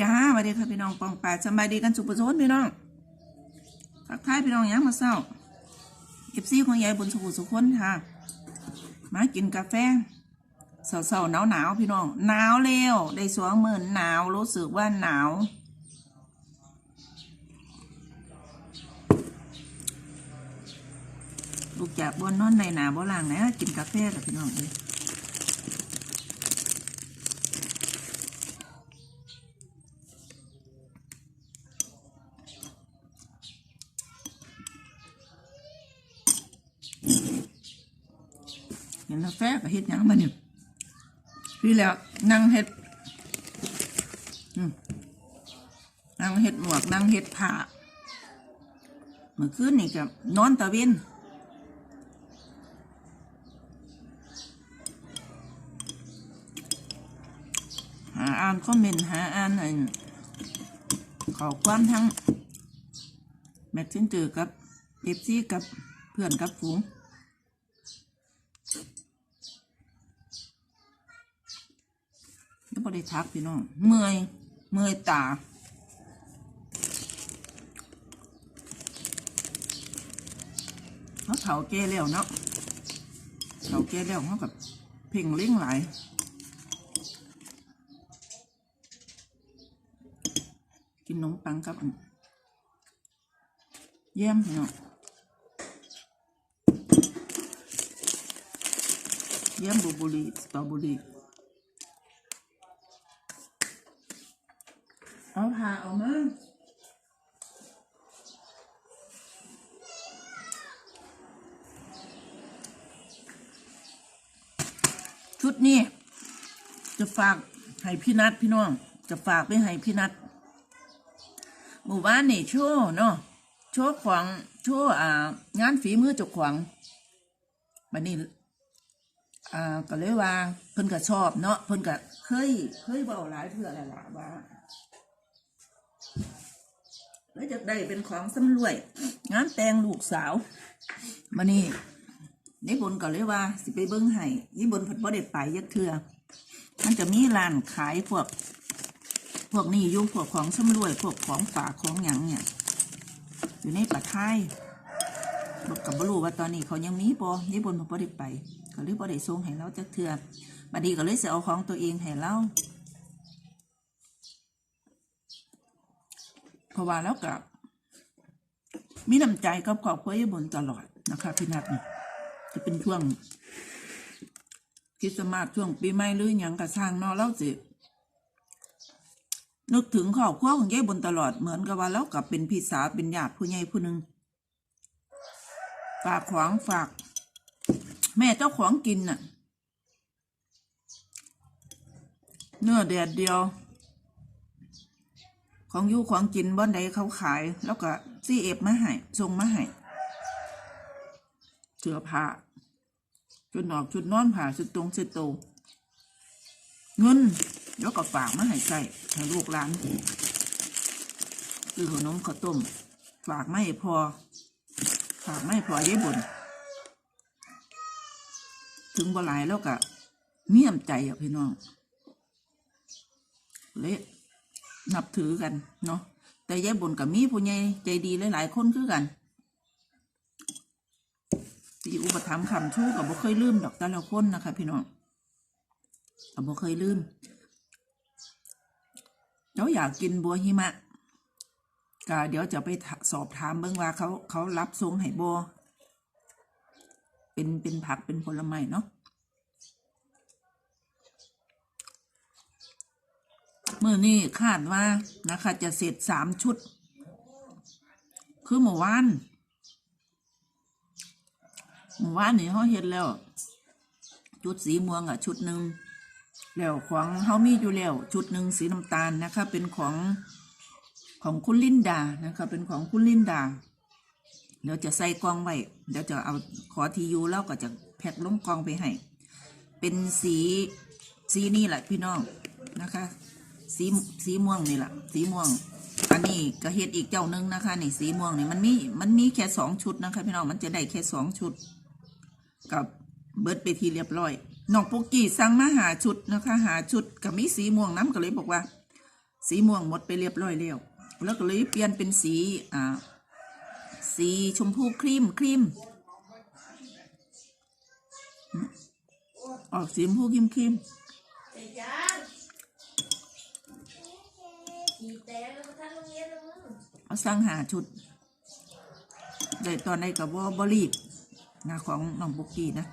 จ้าสวัสดีค่ะพี่น้องปองปลาสบายดีกันสุขประสนพี่น้องทักทายพี่น้องยังมาเศร้าเอฟซีของยายบนสุขุสุขคนค่ะ มากินกาแฟเศร้าๆหนาวหนาวพี่น้องหนาวเร็วได้สวงหมื่นหนาวรู้สึกว่าหนาวลูกจากบนนอนในหนาบ่ล่างนะกินกาแฟกับพี่น้องเลย เห็นกา แฟกับเฮ็ดหยังมาเนี่ยพี่แล้วนั่งเฮ็ดนั่งเฮ็ดหมวกนั่งเฮ็ดผ้าเมื่อคืนนี่กับนอนตะเวนหาอ่านคอมเมนต์หาอ่านไอ้ขอความทั้งแมทซินเจอกับเอฟซีกับเพื่อนกับฝูง แล้วพอได้ทักพี่น้อง เมื่อย เมื่อยตา เขาเถาแก่แล้วเนาะเถาแก่แล้วเขากับเพ่งเล่งไหลกินนมปังกับอันแย้มพี่น้องแย้มบลูเบุรีสตรอเบุรี เอาผ่าออกมาชุดนี้จะฝากให้พี่นัดพี่น้อง จะฝากไปให้พี่นัดหมู่บ้านนี่โชว์เนาะโชว์ของโชว์อ่างานฝีมือจ้าของบันนี้อ่าก็เลยว่าเพิ่นก็ชอบเนาะเพิ่นก็เคยเคยเบาหลายเพื่ออะไรล่ะว่า แล้วจะได้เป็นของสำรวย งานแต่งลูกสาวมานี่นี่บนก็เลยว่า สิไปเบิ้งให้นี่บนเพัดบ่ได้ไปยักเทือมันจะมีร้านขายพวก พวกนี้อยู่พวกของสำรวย พวกของฝากของหยังเนี่ย อยู่ในปะท้ายบอกกับบรูว่าตอนนี้เขายังมีบ่นี่บนเพัดบ่ได้ไปก็เลยบ่ได้ส่งให้เราจักเทือบัดนี้ก็เลยสิเอาของตัวเองให้เรา เพราะว่าแล้วกับมีน้ำใจกับครอบครัวยายบนตลอดนะคะพี่นัทนี่จะเป็นช่วงคริสต์มาสช่วงปีใหม่หรือหยังกระช่างนอแล้วสินึกถึงครอบครัวของยายบนตลอดเหมือนกับว่าแล้วกับเป็นพี่สาวเป็นญาติผู้ใหญ่ผู้หนึ่งฝากของฝาก แม่เจ้าของกินน่ะ เนื้อแดดเดียว ของอยู่ของกินบ้านใดเขาขาย แล้วก็ซีเอฟมาให้ส่งมาให้เสื้อผ้าชุดนอกชุดนอนผ้าชุดตรงชุดโตเงินแล้วก็ฝากมาให้ใส่ให้ลูกหลานคือขนมข้าวต้ม ฝากไม่พอ ฝากไม่พอเย้บนถึงบ่หลายแล้วก็เมียมใจอะพี่น้องเละ นับถือกันเนาะแต่ยายบนกับมีผู้ใหญ่ใจดีหลายๆคนคือกันที่อุปถัมภ์คำชู้กับบ่เคยลืมดอกแต่ละคนนะคะ พี่น้องกับบ่เคยลืมเจ้าอยากกินบัวหิมะก็เดี๋ยวจะไปสอบถามเบิ่งว่าเขาเขารับทรงให้บัวเป็นเป็นผักเป็นผลไม้เนาะ มื่อนี้คาดว่านะคะ จะเสร็จสามชุด คือเมื่อวานเมื่อวานนี่เขาเห็นแล้ว ชุดสีม่วงอะ ชุดหนึ่งแล้วของเขามีอยู่แล้ว ชุดหนึ่งสีน้ำตาลนะคะ เป็นของของคุณลินดานะคะ เป็นของคุณลินดาเดี๋ยวจะใส่กล่องไว้เดี๋ยวจะเอาขอทียูแล้วก็จะแพ็คลงกล่องไปให้ เป็นสีสีนี่แหละพี่น้องนะคะ สีสีม่วงนี่แหละสีม่วง อันนี้ก็เฮ็ดอีกเจ้าหนึงนะคะนี่สีม่วงนี่มันมีมันมีแค่สองชุดนะคะพี่น้องมันจะได้แค่สองชุด กับเบิร์ดไปทีเรียบร้อยน้องปุกกี้สั่งมาหาชุดนะคะ หาชุดกับมีสีม่วงน้ำก็เลยบอกว่า สีม่วงหมดไปเรียบร้อยแล้วแล้วก็เลยเปลี่ยนเป็นสีอ่าสีชมพูครีมครีมออกสีชมพูครีมครีม ไอ้จาน ขี่แต่แล้วมานโรงเรียนแล้วมึงเอาสร้างหาชุดได้ตอนใดกับว่าบรีบนะของน้องบุกกี้นะ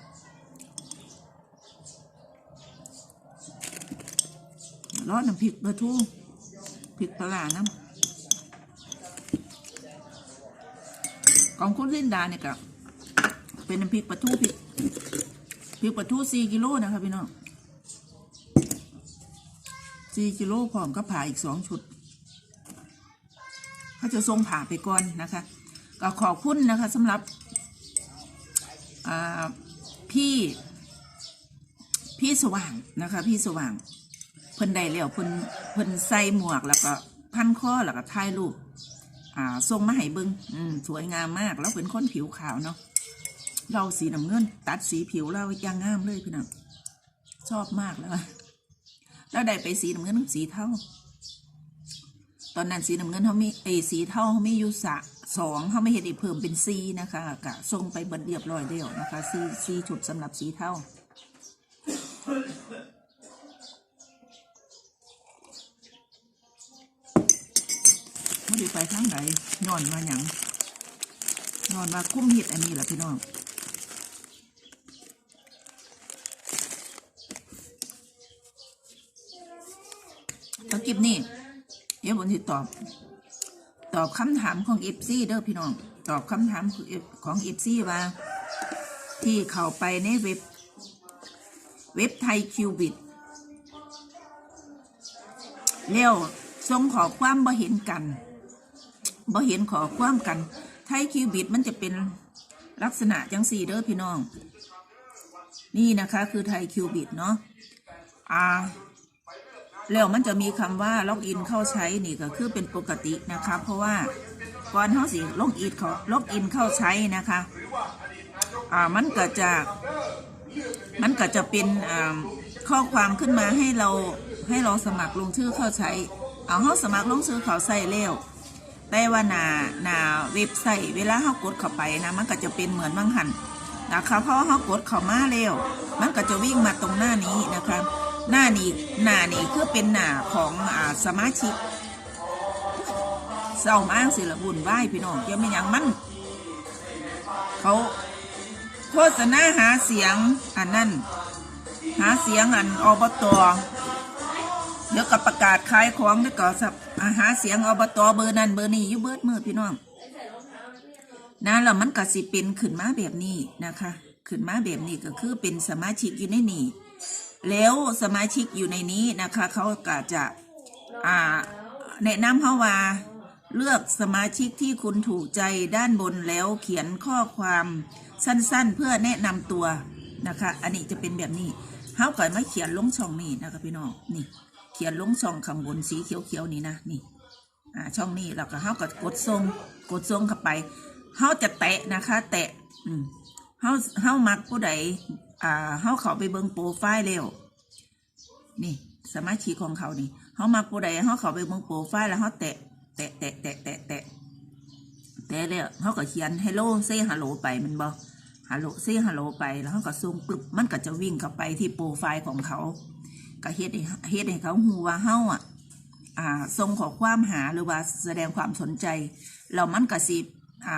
ร้อนน้ำพริกปลาทูพริกปลาร้าน้ำของคุณลินดาเนี่ยก็เป็นน้ำพริกปลาทูพริกพริกปลาทูสี่กิโลนะคะพี่น้องสี่กิโลพร้อมก็ผ่าอีกสองชุด เขาจะทรงผ่าไปก่อนนะคะ ก็ขอบคุณนะคะสำหรับพี่พี่สว่างนะคะ พี่สว่างเพิ่นได้แล้วเพิ่นเพิ่นใส่หมวกแล้วก็พันข้อแล้วก็ถ่ายรูปอ่าทรงมาให้เบิงอืมสวยงามมาก แล้วเป็นคนผิวขาวเนาะเราสีน้ำเงิน ตัดสีผิวเราอย่างงามเลยพี่น้องชอบมากแล้วแล้วได้ไปสีน้ำเงินสีเทา ตอนนั้นสีน้ำเงินเขามีเอยสีเทาเขามีอยู่สะสองเขาไม่เห็นอีกเพิ่มเป็นสีนะคะกะทรงไปเบิดเรียบร้อยแล้วนะคะสีสีชุดสำหรับสีเทาไม่ได้ไปทางไหนนอนมาหยังนอนมาคุ้มเห็ดอันนี้แหละพี่น้องตะกิบนี่ เดี๋ยวผมจะตอบ ตอบคำถามของเอฟซีเด้อพี่น้อง ตอบคำถามของเอฟซีว่า ที่เข้าไปในเว็บ เว็บไทยคิวบิดแล้วส่งขอความบ่เห็นกันบ่เห็นขอความกัน ไทยคิวบิดมันจะเป็นลักษณะจังสี่เด้อพี่น้อง นี่นะคะคือไทยคิวบิดเนาะอ่า แล้วมันจะมีคำว่าล็อกอินเข้าใช้นี่ก็คือเป็นปกตินะคะ เพราะว่าก่อนเขาสิล็อกอินเขาล็อกอินเข้าใช้นะคะอ่ามันก็จะมันก็จะเป็นอ่าข้อความขึ้นมาให้เราให้เราสมัครลงชื่อเข้าใช้ เอาเขาสมัครลงชื่อเขาใส่แล้วแต่ว่าหนาหนาเว็บไซต์เวลาเขากดเข้าไปนะมันก็จะเป็นเหมือนมังหันนะคะเพราะว่าเขากดเข้ามาแล้วมันก็จะวิ่งมาตรงหน้านี้นะคะ หน้านี้หน้านี้คือเป็นหน้าของอ่าสมาชิกเศร้ามากสิละบุญไหวายพี่น้องยังไม่ยังมั่นเขาโฆษณาหาเสียงอันนั้นหาเสียงอันอบตเดี๋ยวกับประกาศขายของเดี๋ยวก็สับหาเสียงอบตเบอร์นั้นเบอร์นี้ยู่เบิดมือพี่น้องนะแล้วมันก็สิเป็นขึ้นมาแบบนี้นะคะ ขึ้นมาแบบนี้ก็คือเป็นสมาชิกอยู่ในนี้ แล้วสมาชิกอยู่ในนี้นะคะ เขาก็จะอ่าแนะนำเขาว่าเลือกสมาชิกที่คุณถูกใจด้านบนแล้วเขียนข้อความสั้นๆ เพื่อแนะนำตัวนะคะ อันนี้จะเป็นแบบนี้เขาก่อนมาเขียนลงช่องนี้นะคะพี่น้องนี่ เขียนลงช่องข้างบนสีเขียวๆนี่นะนี่อ่าช่องนี้แล้วก็เขาก็กดทรงกดทรงเข้าไปเขาจะแตะนะคะ แตะอืมเขาเขามักผู้ใด อ่าเขาเขาไปเบิ่งโปรไฟล์แล้วนี่สมาชิกของเขานี่เขามาผู้ใดเขาเขาไปเบิ่งโปรไฟล์แล้วเขาแตะแตะแตะแตะแตะแตะแตะแล้วเขาก็เขียน hello say hello ไปมันบอก hello say hello ไปแล้วเขาก็ส่งปึ๊บมันก็จะวิ่งเข้าไปที่โปรไฟล์ของเขาก็เฮ็ดให้เฮ็ดให้เขาหูว่าเฮาอะอ่าส่งขอความหาหรือว่าแสดงความสนใจแล้วมันก็สิอ่า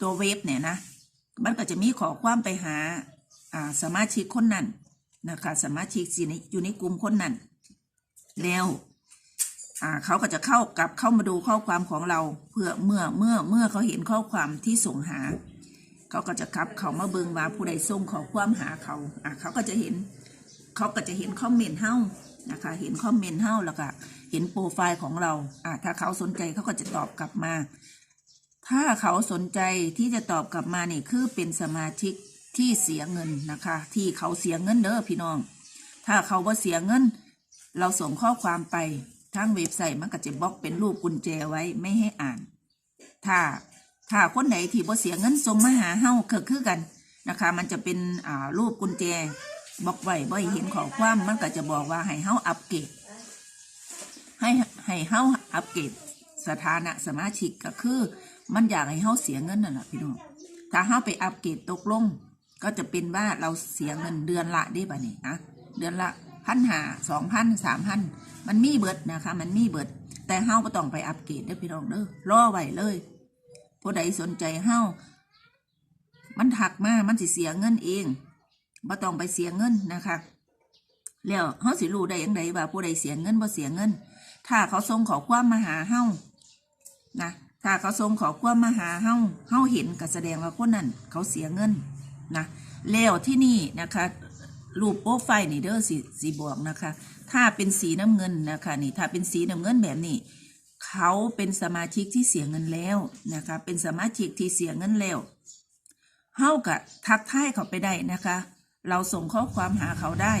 ตัวเว็บเนี่ยนะมันก็จะมีขอความไปหา สมาชิกคนนั้นนะคะสมาชิกสินอยู่ในกลุ่มคนนั้นแล้วอ่าเขาก็จะเข้ากลับเข้ามาดูข้อความของเราเพื่อเมื่อเมื่อเมื่อเขาเห็นข้อความที่ส่งหา เขาก็จะกลับเขามาเบิงว่าผู้ใดส่งขอความหาเขาอ่าเขาก็จะเห็น เขาก็จะเห็นคอมเมนต์เฮ้านะคะเห็นคอมเมนต์เฮ้าแล้วก็เห็นโปรไฟล์ของเราอ่าถ้าเขาสนใจเขาก็จะตอบกลับมา ถ้าเขาสนใจที่จะตอบกลับมานี่คือเป็นสมาชิก ที่เสียเงินนะคะ ที่เขาเสียเงินเด้อพี่น้อง ถ้าเขาว่เสียเงิน เราส่งข้อความไปทางเว็บไซต์มันก็จะบล็อกเป็นรูปกุญแจไว้ไม่ให้อ่าน ถ้าถ้าคนไหนที่บ่เสียเงินส่งมาหาเฮาคือคือกันนะคะ มันจะเป็นอ่ารูปกุญแจบล็อกไว้บ่ให้เห็นข้อความมันก็จะบอกว่าให้เฮาอัปเกรดให้ให้ให้เฮาอัปเกรดสถานะสมาชิกก็คือ มันอยากให้เฮาเสียเงินนั่นแหละพี่น้องถ้าเฮาไปอัปเกรดตกลง ก็จะเป็นว่าเราเสียเงินเดือนละได้ป่ะนี่นะเดือนละพันหาสองพันสามพันมันมีเบิดนะคะ มันมีเบิด แต่เฮาก็ต้องไปอัปเกรดเด้อพี่น้องเด้อรอไว้เลยผู้ใดสนใจเฮามันถักมามันสิเสียเงินเองบ่ต้องไปเสียเงินนะคะแล้วเฮาสิรู้ได้ยังไงว่าผู้ใดเสียเงินบ่เสียเงิน ถ้าเขาส่งขอความมาหาเฮานะถ้าเขาส่งขอความมาหาเฮาเฮาเห็นก็แสดงว่าคนนั้นเขาเสียเงิน นะแล้วที่นี่นะคะรูปโปรไฟล์นี่เด้อสีสีบอกนะคะ ถ้าเป็นสีน้ำเงินนะคะนี่ถ้าเป็นสีน้ำเงินแบบนี้ เขาเป็นสมาชิกที่เสียเงินแล้วนะคะเป็นสมาชิกที่เสียเงินแล้วเฮากับทักทายเขาไปได้นะคะ เราส่งข้อความหาเขาได้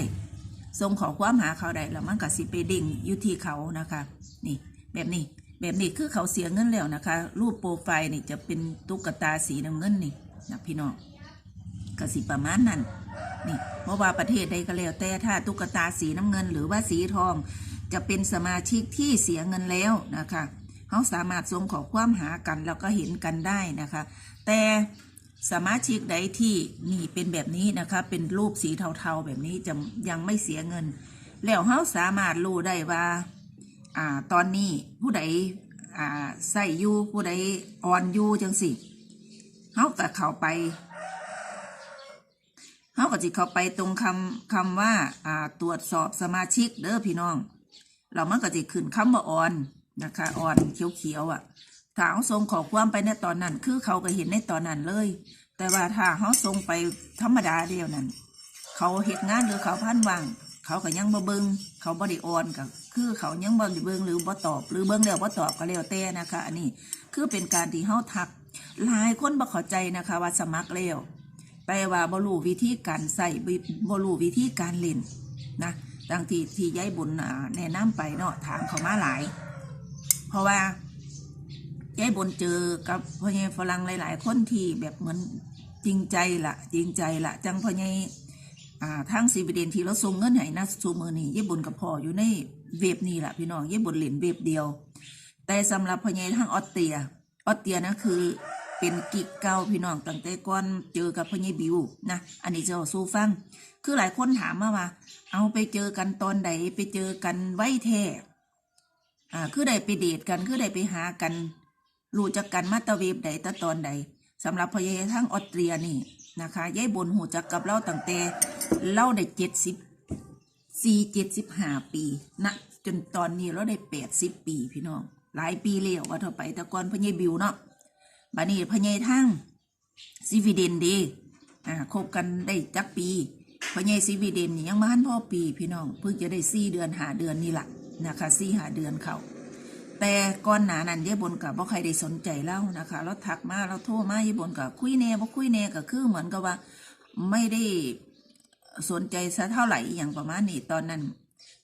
ส่งขอความหาเขาได้แล้วมันก็สิไปดิ่งอยู่ที่เขานะคะนี่แบบนี้แบบนี้คือเขาเสียเงินแล้วนะคะ รูปโปรไฟล์นี่จะเป็นตุ๊กตาสีน้ำเงินนี่นะพี่น้อง ก็สิประมาณนั้นนี่เพราะว่าประเทศใดก็แล้วแต่ถ้าตุ๊กตาสีน้ำเงิน หรือว่าสีทอง จะเป็นสมาชิกที่เสียเงินแล้วนะคะเขาสามารถส่งขอความหากันแล้วก็เห็นกันได้นะคะ แต่สมาชิกใดที่นี่เป็นแบบนี้นะคะ เป็นรูปสีเทาๆแบบนี้จะยังไม่เสียเงิน แล้วเขาสามารถรู้ได้ว่าอ่าตอนนี้ผู้ใดอ่าใส่ยูผู้ใดอ่อนยูจังสิเขาก็เข้าไป เขาก็จิเข้าไปตรงคำคำว่าอ่าตรวจสอบสมาชิกเด้อพี่น้อง เรามันก็จะขึ้นคำว่าออนนะคะออนเขียวๆอะถ้าเขาส่งขอความไปในตอนนั้น คือเขาก็เห็นในตอนนั้นเลย แต่ว่าถ้าเขาส่งไปธรรมดาเดียวนั้น เขาเหตุงานหรือเขาพันว่างเขาก็ยังบ่เบิงเขาบ่ได้ออนก็คือเขายังบ่ได้เบิงหรือบ่ตอบ หรือเบิงแล้วบ่ตอบก็แล้วแต่นะคะ อันนี้คือเป็นการที่เฮาทักหลายคนบ่เข้าใจนะคะว่าสมัครแล้ว แต่ว่าบรูวิธีการใส่บรูวิธีการเล่นนะดังที่ที่ย้ายบุญแนะนำไปเนาะถามเขามาหลาย เพราะว่าย้ายบุญเจอกับพ่อใหญ่ฝรั่งหลาย ๆ คนที่แบบเหมือนจริงใจละจริงใจละจังพ่อใหญ่อ่าทางซีบีเดนที่เราส่งเงินให้นะซูมือนี่ยายบุญกับพ่ออยู่ในเว็บนี่แหละพี่น้องย้ายบุญเล่นเว็บเดียว แต่สำหรับพ่อใหญ่ทางออสเตรียออสเตรียนะคือ เป็นกิกเก่าพี่น้องตั้งแต่ก่อนเจอกับพ่อใหญ่บิวนะอันนี้จะสู้ฟัง คือหลายคนถามมาว่า เอาไปเจอกันตอนใดไปเจอกันไว้แท้อ่าคือได้ไปเดทกันคือได้ไปหากันรู้จักกันมาตะเวฟใดตะตอนใดสำหรับพ่อใหญ่ทั้งออสเตรียนี่นะคะยายบนหูจักกับเราตั้งแต่เล่าได้เจ็ดสิบสี่เจ็ดสิบห้าปีนะจนตอนนี้เราได้แปดสิบปีพี่น้องหลายปีแล้วว่าเท่าไปต่ก่อนพ่อใหญ่บิวเนาะ บัดนี้พ่อใหญ่ทั้งซีวิเดนเดอ่าคบกันได้จักปีพ่อใหญ่ซีวิเดนนี่ยังมาหันพ่อปีพี่น้องเพิ่งจะได้สี่เดือนหาเดือนนี่แหละนะคะสี่หาเดือนเขาแต่ก่อนหนานั้นยายบนกับบ่ใครได้สนใจเล่านะคะเราทักมาเราโทรมายายบนกับคุยแน่บ่คุยแน่ก็คือเหมือนกับว่าไม่ได้สนใจซะเท่าไหร่อย่างประมาณนี้ตอนนั้น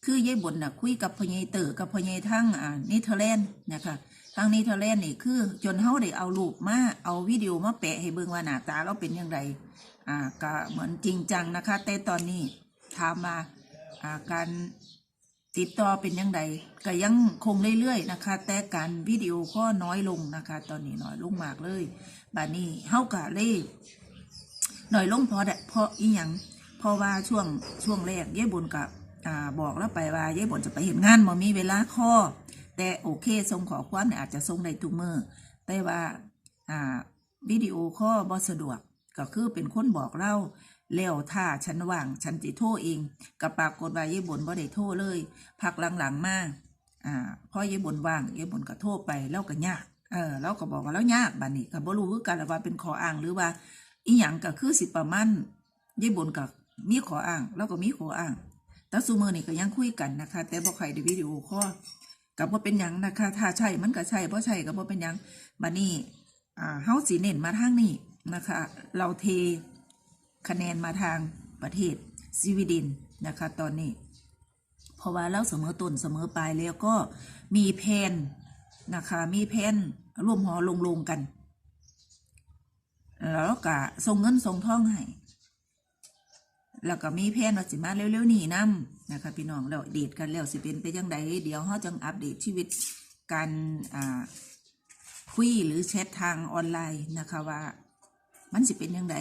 คือยายบนน่ะคุยกับพ่อใหญ่เต๋อกับพ่อใหญ่ทั้งอ่านิเธอร์แลนด์นะคะ ทางนิเธอร์แลนนี่คือ จนเฮาได้เอารูปมาเอาวิดีโอมาแปะให้เบิ่งว่าหน้าตาเราเป็นอย่างไรอ่าก็เหมือนจริงจังนะคะ แต่ตอนนี้ถามมาอ่าการติดต่อเป็นยังไงก็ยังคงเรื่อยๆนะคะ แต่การวิดีโอก็น้อยลงนะคะ ตอนนี้น้อยลงมากเลยบาดนี้เฮากะเล่น้อยลงเพราะใดเพราะอีหยังเพราะว่าช่วงช่วงแรกยายบุญกับอ่าบอกแล้วไปว่ายายบุญจะไปเห็นงานมามีเวลาข้อ แต่โอเคส่งขอความเนี่ยอาจจะส่งได้ทุกมือแต่ว่าอ่าวิดีโอข้อบ่สะดวกก็คือเป็นคนบอกเล่าแล้วถ้าฉันว่างฉันจะโทรเองกับปรากฏว่ายายบนบ่ได้โทรเลยพักหลังๆมาอ่าพอยายบนว่างยายบนก็โทรไปแล้วก็ยากเออเราก็บอกว่าแล้วยากบัดนี้ก็บ่รู้คือกันว่าเป็นขออ้างหรือว่าอีหยังก็คือสิประมาณยายบนก็มีขออ้าง แล้วก็มีขออ้างแต่ซูเมือนี่ก็ยังคุยกันนะคะ แต่บ่ใครได้วิดีโอคอ กับว่าเป็นหยังนะคะถ้าใช่มันก็ใช่เพราะใช่ก็บ่เป็นหยังบัดนี้อ่าเฮาสิเน้นมาทางนี้นะคะ เราเทคะแนนมาทางประเทศสวีเดนนะคะ ตอนนี้ เพราะว่าเราเสมอต้นเสมอปลายแล้วก็มีแผนนะคะมีแผนร่วมหอลงลงกันแล้วก็ส่งเงินส่งทองให้แล้วก็มีแผนว่าสิมาเร็วๆนี้นํ นะคะพี่น้องแล้วเดทกันแล้วสิเป็นไปจังไดเดี๋ยวเฮาจังอัปเดตชีวิตการอ่าคุยหรือแชททางออนไลน์นะคะว่า มันสิเป็นยังไง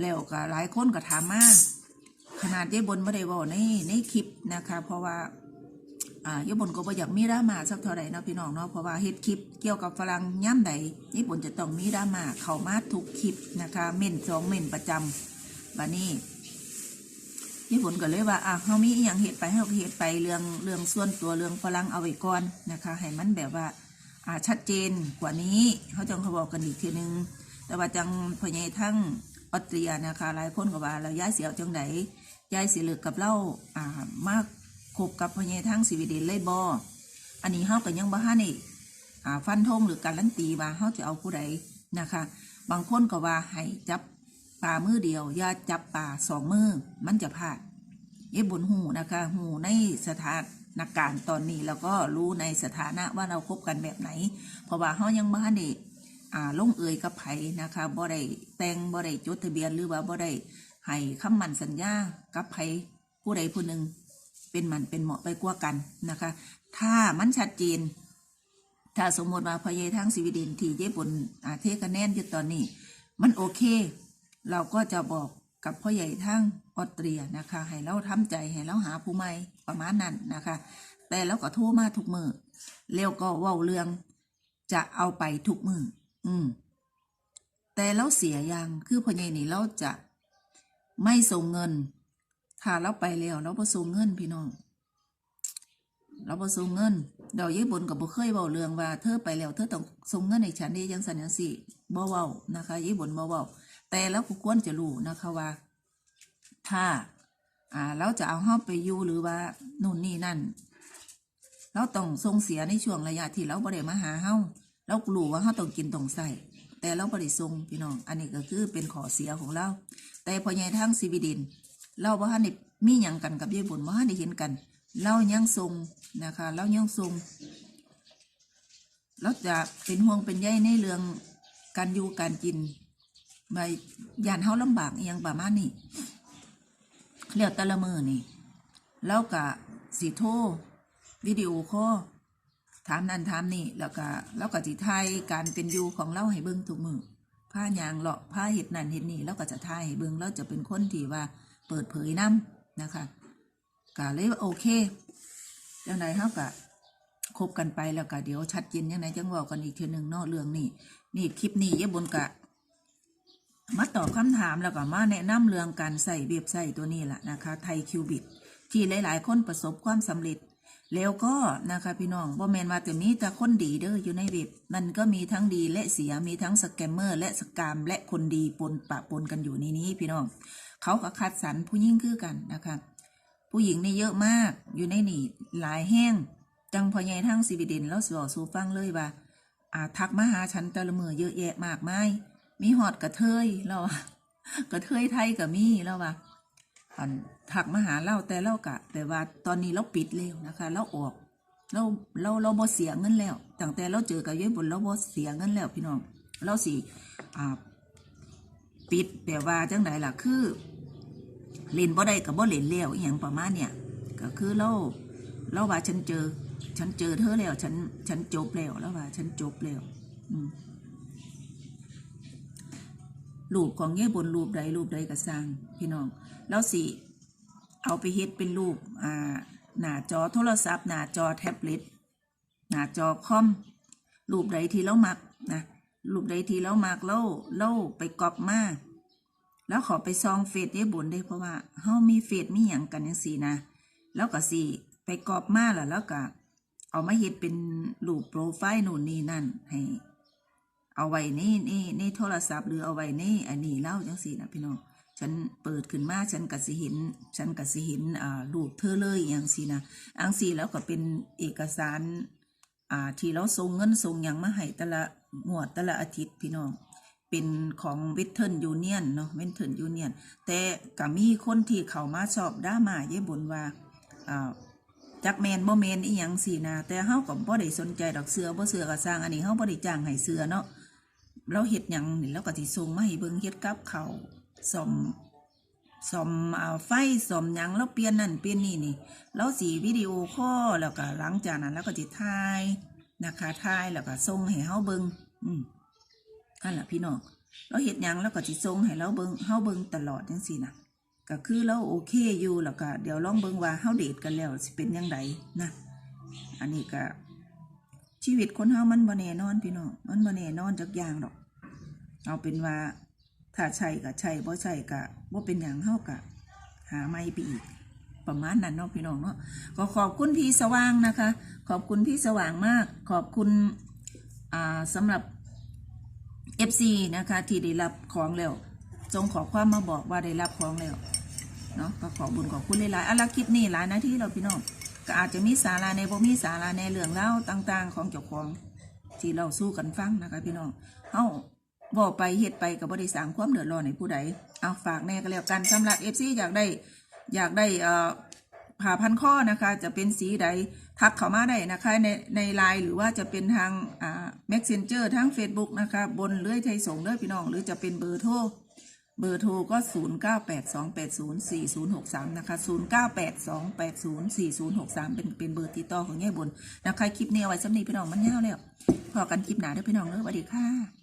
แล้วก็หลายคนก็ถามมาขนาดยายบนไม่ได้บอกในในคลิปนะคะ เพราะว่าอ่ายายบนก็บ่อยากมีดราม่าสักเท่าไหร่นะพี่น้องเนาะเพราะว่าเฮ็ดคลิปเกี่ยวกับฝรั่งย่ำใดยายบนจะต้องมีดราม่าเข้ามาทุกคลิปนะคะ เม่นสองเม่นประจำบัดนี้ ยายบนก็เลยว่าอะเฮามีอย่างเฮ็ดไปเฮาก็เฮ็ดไปเรื่องเรื่องส่วนตัวเรื่องฝรั่งเอาไว้ก่อนนะคะให้มันแบบว่าอ่าชัดเจนกว่านี้เขาจังเขาบอกกันอีกทีนึง แต่ว่าจังพญายทั้งออสเตรียนะคะหลายคนก็ว่าเราย้ายเสียจังไดย้ายเสียเลือกกับเล่าอ่ามากคบกับพญายทั้งสวีเดนเลยบออันนี้เขาก็ยังบ่ฮั่นนี่อ่าฟันธงหรือการันตีว่าเขาจะเอาผู้ใดนะคะ บางคนก็ว่าให้จับ ปลามือเดียว อย่าจับปลาสองมือ มันจะพลาดเย็บบนหูนะคะหูในสถานการณ์ตอนนี้แล้วก็รู้ในสถานะว่าเราคบกันแบบไหน เพราะว่าเขายังบ้านเด็อ่าลงเอยกับไผนะคะบ่ได้แต่งบ่ได้จดทะเบียนหรือว่าบ่ได้ให้คำมั่นสัญญากับไผผู้ใดผู้หนึ่งเป็นมันเป็นเหมาะไปกว่ากันนะคะ ถ้ามันชัดเจน ถ้าสมมติว่าพอเยทั้งสวีเดนที่เย่บนอาเทคะแนนอยู่ตอนนี้ มันโอเค เราก็จะบอกกับพ่อใหญ่ทั้งออสเตรียนะคะ ให้เราทำใจ ให้เราหาผู้ใหม่ประมาณนั้นนะคะ แต่เราก็โทรมาทุกมือแล้วก็เว้าเรื่องจะเอาไปทุกมืออืม แต่เราเสียอย่างคือพ่อใหญ่นี่เราจะไม่ส่งเงิน ถ้าเราไปแล้วเราบ่ส่งเงินพี่น้อง เราบ่ส่งเงินดอกยี่บนกับบ่เคยเว้าเรื่องว่าเธอไปแล้วเธอต้องส่งเงินให้ฉันได้ยังสันยังสิบ่เว้านะคะยี่บนบ่เว้า แต่แล้วก็ควรจะรู้นะคะว่า ถ้า อ่าเราจะเอาเฮาไปอยู่หรือว่านู่นนี่นั่น เราต้องส่งเสียในช่วงระยะที่เราบ่ได้มาหาเฮาเรารู้ว่าเฮาต้องกินต้องใส่แต่เราบ่ได้ส่งพี่น้อง อันนี้ก็คือเป็นขอเสียของเรา แต่พอใหญ่ทางซีวิดิน เราบ่ทันได้มีหยังกันกับยายบุญบ่ทันได้เห็นกัน เรายังส่งนะคะเรายังส่งเราจะเป็นห่วงเป็นใยในเรื่องการอยู่การกิน ใบยานเฮาลำบากอหยังประมาณนี้เรียกต่ละมือนี่แล้วก็สีโทรวิดีโอคอถามนั่นถามนี่แล้วก็แล้วก็สิทายการเป็นอยู่ของเราให้เบิ่งทุกมือผ้ายางเลาะผ้าเห็ดนั่นเห็ดนี่แล้วก็จะทายให้เบิ่งแล้วจะเป็นคนที่ว่าเปิดเผยนํนะคะก็เลยโอเคจังไดเฮาก็คบกันไปแล้วก็เดี๋ยวชัดเจนยังไงจังเว้ากันอีกทีหนึ่งนาะเรื่องนี้นี่คลิปนี้เยบนกะ มาตอบคำถามแล้วก็มาแนะนำเรื่องการใส่เว็บไซต์ตัวนี้แหละนะคะ ไทยคิวบิตที่หลาย ๆ คนประสบความสำเร็จ แล้วก็นะคะพี่น้องบ่แมนว่าจะมีแต่คนดีเด้ออยู่ในเว็บ มันก็มีทั้งดีและเสียมีทั้งสแกมเมอร์และสกามและคนดีปนปะปนกันอยู่ในนี้พี่น้อง เขาก็คัดสรรผู้ยิ่งคือกันนะคะ ผู้หญิงนี่เยอะมากอยู่ในนี่หลายแห้ง จังพอใหญ่ทั้งสวีเดนแล้วสอสูฟังเลยว่าอาทักมาหาฉันแต่ละมือเยอะแยะมากมาย มีหอดกระเทยเราว่ากระเทยไทยกับมีเราว่าอันถักมาหาเราแต่เรากะ แต่ว่าตอนนี้เราปิดแล้วนะคะ เราออกเราเราเราบ่เสียเงินแล้วตั้งแต่เราเจอกับย้ายบุญเราบ่เสียเงินแล้วพี่น้องเราสิอ่าปิดแบบว่าจังไดล่ะคือเล่นบ่ได้กับบ่เล่นแล้วอย่างประมาณเนี่ยก็คือเราเราว่าฉันเจอ ฉันเจอเธอแล้ว ฉันฉันจบแล้วแล้วว่า ฉันจบแล้ว อืม รูปของเย่บนรูปใดรูปใดก็สร้างพี่น้องแล้วสิเอาไปเฮ็ดเป็นรูปอ่าหน้าจอโทรศัพท์หน้าจอแท็บเล็ตหน้าจอคอมรูปใดที่เรามักนะรูปใดที่เรามักเราเราไปกอบมาแล้วขอไปซองเฟซเย่บนได้เพราะว่าเฮามีเฟซมีหยังกันจังซี่นะ แล้วก็สิไปกอบมาแล้วแล้วก็เอามาเฮ็ดเป็นรูปโปรไฟล์นู่นนี่นั่นให้ เอาไว้ในในในโทรศัพท์หรือเอาไว้ในอันนี้เล่าจังสี่นะพี่น้องฉันเปิดขึ้นมาฉันก็สิเห็น ฉันก็สิเห็นอ่ารูปเธอเลยอย่างสินะอังสีแล้วก็เป็นเอกสารอ่าที่เราส่งเงินส่งหยังมาให้แต่ละงวดแต่ละอาทิตย์พี่น้องเป็นของเวทเทิร์นยูเนียนเนาะเวทเทิร์นยูเนียนแต่ก็มีคนที่เขามาสอบด้ามาเย่บนว่าอ่าจักแมนบ่แมนอีหยังสินะแต่เฮาก็บ่ได้สนใจดอกเสือบ่เสือก็สร้างอันนี้เฮาบ่ได้จ้างให้เสือเนาะ เราเฮ็ดหยังนี่เราก็สิส่งมาให้เบิ่งเฮ็ดกับเขาวซ่อมสอมอ่าไฟสอมหยังแล้วเปลี่ยนนั่นเปลี่ยนนี่นี่แล้วสีวิดีโอคอแล้วก็หลังจากนั้นแล้วก็จิถ่ายนะคะถ่ายแล้วก็ส่งให้เฮาเบิงอืมนั่นแหละพี่น้องเราเฮ็ดหยังแล้วก็จิส่งให้เราเบิงเฮาเบิงตลอดจังซี่นะก็คือเราโอเคอยู่แล้วก็เดี๋ยวลองเบิงว่าเฮาเดทกันแล้วสิเป็นยังไงนะอันนี้ก็ชีวิตคนเฮามันบ่แน่นอนพี่น้องมันบ่แน่นอนจักอย่างดอก เอาเป็นว่าถ้าใช่ก็ใช่บ่ใช่ก็บ่เป็นหยังเฮาก็หาไม่ไปอีก ประมาณนั้นเนาะพี่น้องเนาะก็ขอบคุณพี่สว่างนะคะ ขอบคุณพี่สว่างมาก ขอบคุณอ่าสำหรับ FC นะคะ ที่ได้รับของแล้ว จงขอความมาบอกว่าได้รับของแล้วเนาะก็ขอบุญขอบคุณหลายๆอะละคลิปนี้หลายนาทีเราพี่น้องก็อาจจะมีสาระในบ่มีสาระในเรื่องเล่าวต่าง ๆ ของเจ้าของที่เราสู้กันฟังนะคะพี่น้องเฮา บอกไปเฮ็ดไปก็บ่ได้สร้างความเดือดร้อนให้ผู้ใดเอาฝากแน่ก็แล้วกันสำหรับ FC อยากได้อยากได้เอ่อผ่าพันข้อนะคะ จะเป็นสีใดทักเข้ามาได้นะคะในในไลน์หรือว่าจะเป็นทางอ่า Messenger ทั้ง Facebook นะคะ บนเลื่อยไทยส่งเด้อพี่น้อง หรือจะเป็นเบอร์โทรเบอร์โทรก็ 0982804063 นะคะ 0982804063 เป็นเป็นเบอร์ติดต่อของแง่บนนะคะ คลิปนี้เอาไว้สำหรับพี่น้องมันยาวแล้วพอกันคลิปหนาเด้อพี่น้องเด้อสวัสดีค่ะ